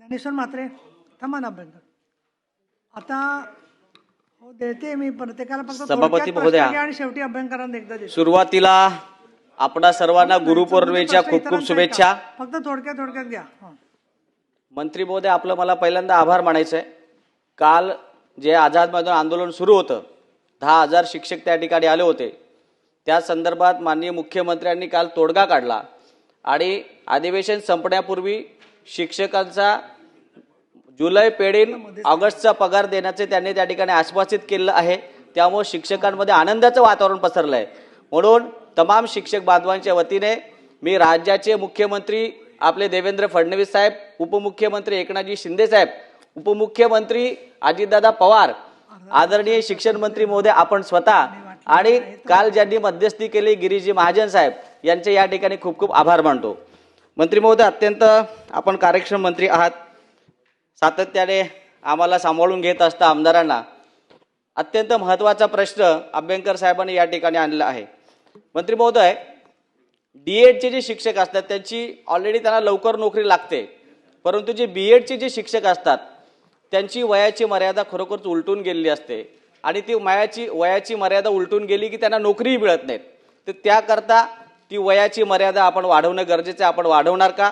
ज्ञानेश्वर म्हात्रे थांबा ना अभ्यंकर आता हो देते मी प्रत्येकाला फक्त सभापती थोडक्यात प्रश्न महोदया. घ्या आणि शेवटी अभ्यंकरांना एकदा देते. सुरुवातीला आपणा सर्वांना गुरुपौर्णिमेच्या खूप खूप शुभेच्छा. फक्त थोडक्यात थोडक्यात घ्या. हं. मंत्री महोदय आपलं मला पहिल्यांदा आभार मानायचं आहे काल जे आझाद मैदान आंदोलन सुरू होतं दहा हजार शिक्षक त्या ठिकाणी आले होते. त्या संदर्भात माननीय मुख्यमंत्र्यांनी काल तोडगा काढला. आणि अधिवेशन संपण्यापूर्वी शिक्षकांचा जुलै पेढीन ऑगस्टचा पगार देण्याचे त्यांनी त्या ठिकाणी आश्वासित केलं आहे. त्यामुळे शिक्षकांमध्ये आनंदाचं वातावरण पसरलं आहे म्हणून तमाम शिक्षक बांधवांच्या वतीने मी राज्याचे मुख्यमंत्री आपले देवेंद्र फडणवीस साहेब उपमुख्यमंत्री एकनाथजी शिंदे साहेब उपमुख्यमंत्री अजितदादा पवार आदरणीय शिक्षण मंत्री महोदय आपण स्वतः आणि काल ज्यांनी मध्यस्थी केली गिरीजी महाजन साहेब यांचे या ठिकाणी खूप खूप आभार मानतो. मंत्री महोदय अत्यंत आपण कार्यक्षम मंत्री आहात. सातत्याने आम्हाला सांभाळून घेत असता आमदारांना अत्यंत महत्त्वाचा प्रश्न अभ्यंकर साहेबांनी या ठिकाणी आणला आहे. मंत्री महोदय डी एडचे जे शिक्षक असतात त्यांची ऑलरेडी त्यांना लवकर नोकरी लागते. परंतु जे बी एडचे जे शिक्षक असतात त्यांची वयाची मर्यादा खरोखरच उलटून गेलेली असते. आणि ती वयाची वयाची मर्यादा उलटून गेली की त्यांना नोकरीही मिळत नाहीत. तर त्याकरता ती वयाची मर्यादा आपण वाढवणं गरजेचं आहे आपण वाढवणार का?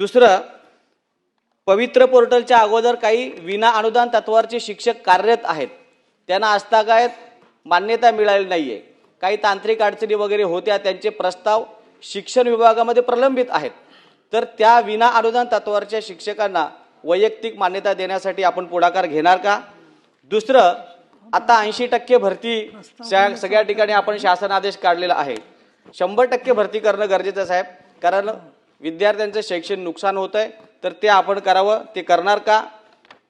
दुसरं पवित्र पोर्टलच्या अगोदर काही विना अनुदान तत्वावरचे शिक्षक कार्यरत आहेत. त्यांना आजतागायत मान्यता मिळाली आहे काही तांत्रिक अडचणी वगैरे होत्या त्यांचे प्रस्ताव शिक्षण विभागामध्ये प्रलंबित आहेत. तर त्या विना अनुदान तत्वावरच्या शिक्षकांना वैयक्तिक मान्यता देण्यासाठी आपण पुढाकार घेणार का? दुसरं आता ऐंशी टक्के भरती सगळ्या ठिकाणी आपण शासन आदेश काढलेला आहे. शंभर टक्के भरती करणं गरजेचं साहेब. कारण विद्यार्थ्यांचं शैक्षणिक नुकसान होत आहे तर ते आपण करावं. ते करणार का?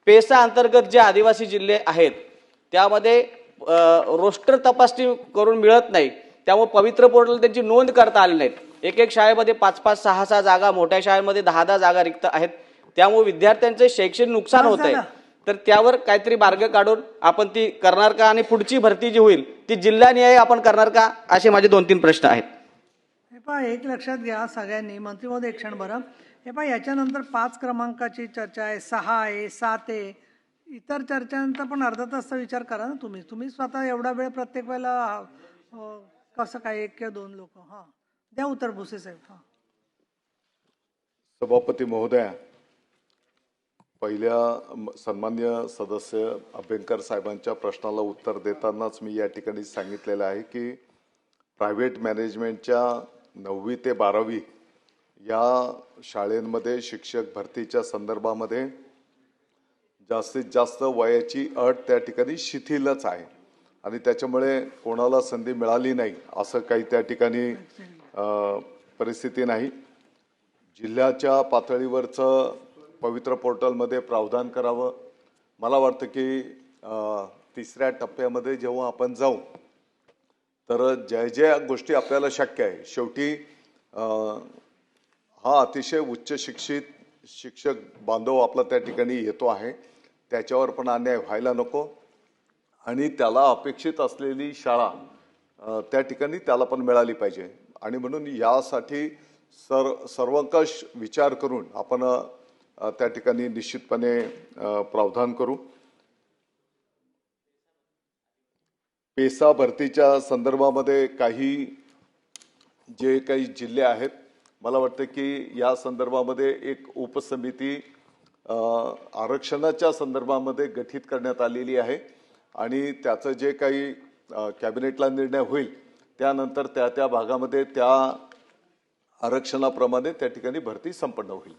पेसा अंतर्गत जे आदिवासी जिल्हे आहेत त्यामध्ये रोस्टर तपासणी करून मिळत नाही. त्यामुळे पवित्र पोर्टल त्यांची नोंद करता आली नाहीत. एक एक शाळेमध्ये पाच पाच सहा सहा जागा मोठ्या शाळेमध्ये दहा दहा जागा रिक्त आहेत. त्यामुळे विद्यार्थ्यांचे शैक्षणिक नुकसान होत आहे. तर त्यावर काहीतरी मार्ग काढून आपण ती करणार का आणि पुढची भरती जी होईल ती जिल्हानिहाय आपण करणार का असे माझे दोन तीन प्रश्न आहेत. हे पहा एक लक्षात घ्या सगळ्यांनी मंत्री महोदय एक क्षण बरं. हे पहा याच्यानंतर पाच क्रमांकाची चर्चा आहे सहा आहे सात आहे. इतर चर्चांचा पण अर्धा तासचा विचार करा ना तुम्ही. तुम्ही स्वतः एवढा वेळ प्रत्येक वेळेला कसं काय एक किंवा दोन लोक हां. द्या उत्तर भुसे साहेब हां. सभापती महोदया पहिल्या सन्मान्य सदस्य अभ्यंकर साहेबांच्या प्रश्नाला उत्तर देतानाच मी या ठिकाणी सांगितलेलं आहे की प्रायव्हेट मॅनेजमेंटच्या नववी ते बारावी या शाळेंमध्ये शिक्षक भरतीच्या संदर्भामध्ये जास्तीत जास्त वयाची अट त्या ठिकाणी शिथिलच आहे. आणि त्याच्यामुळे कोणाला संधी मिळाली नाही असं काही त्या ठिकाणी परिस्थिती नाही. जिल्ह्याच्या पातळीवरचं पवित्र पोर्टलमध्ये प्रावधान करावं. मला वाटतं की तिसऱ्या टप्प्यामध्ये जेव्हा आपण जाऊ तर ज्या ज्या गोष्टी आपल्याला शक्य आहे. शेवटी हा अतिशय उच्च शिक्षित शिक्षक बांधव आपला त्या ठिकाणी येतो आहे. त्याच्यावर पण अन्याय व्हायला नको. आणि त्याला अपेक्षित असलेली शाळा त्या ठिकाणी त्याला पण मिळाली पाहिजे. आणि म्हणून यासाठी सर सर्वंकष विचार करून आपण त्या ठिकाणी निश्चितपणे प्रावधान करू. पेसा भरतीच्या संदर्भामध्ये काही जे काही जिल्हे आहेत मला वाटतं की या संदर्भामध्ये एक उपसमिती आरक्षणाच्या संदर्भामध्ये गठीत करण्यात आलेली आहे. आणि त्याचं जे काही कॅबिनेटला निर्णय होईल त्यानंतर त्या त्या भागामध्ये त्या आरक्षणाप्रमाणे त्या ठिकाणी भरती संपन्न होईल.